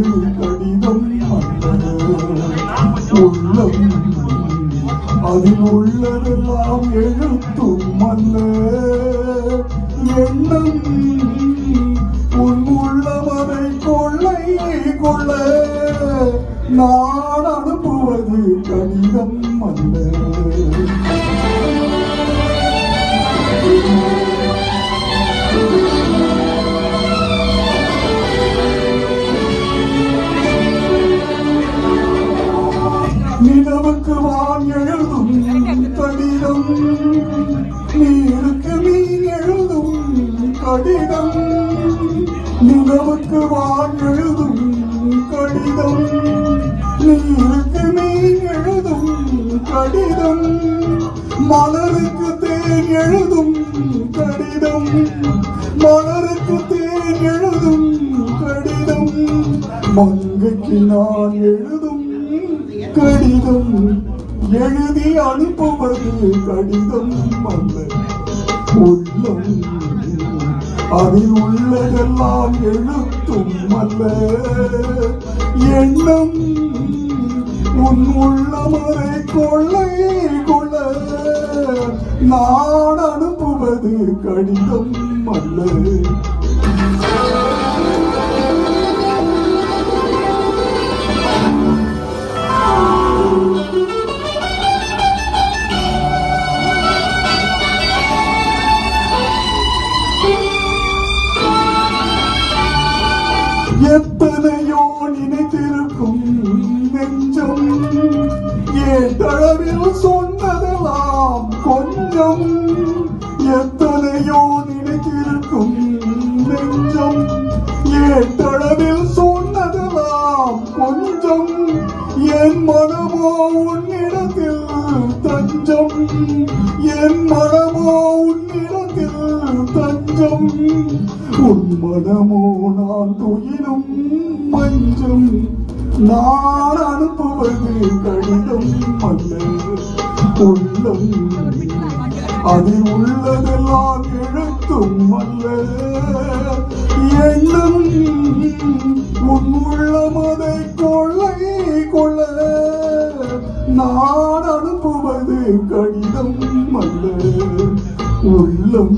அனுப்புவது கடிதம் அல்ல உள்ளம் அதில் உள்ளதெல்லாம் எழுத்தும் அல்ல எண்ணம் உன் உள்ளமதை கொள்ளை கொள்ள நான் அனுப்புவது கடிதம் அல்ல മീങ്ങെഴുതും കടിതം നീടുക്ക് മീങ്ങെഴുതും കടിതം നിലവുക്ക് വാങ്ങെഴുതും കടിതം നീടുക്ക് മീങ്ങെഴുതും കടിതം മലർക്ക് തേനെഴുതും കടിതം മലർക്ക് തേനെഴുതും കടിതം മങ്കയ്ക്ക് ഞാൻ എഴുതും കടിതം எழுதி அனுப்புவது கடிதம் அல்ல. உள்ளம் அதில் உள்ளதெல்லாம் எழுத்தும் அல்ல. எண்ணம் உன் உள்ளமரை கொள்ளை கொள்ள. நான் அனுப்புவது கடிதம் அல்ல. எத்தனையோ நினைத்திருக்கும் நெஞ்சம். ஏற்றளவில் சொன்னதெல்லாம் கொஞ்சம். எத்தனையோ நினைத்திருக்கும் நெஞ்சம். ஏற்றளவில் சொன்னதெல்லாம் கொஞ்சம். என் மனமோ உன்னிடத்தில் தஞ்சம். என் மனம் தஞ்சம் உன் மனமோ நான் துயிலும் மஞ்சம். நான் அனுப்புவது கடிதம் அல்ல உள்ளம். அதில் உள்ளதெல்லாம் எழுத்தும் அல்ல. எண்ணம் உன் உள்ளமதை கொள்ளை கொள்ள. நான் அனுப்புவது கடிதம் அல்ல. உள்ளம்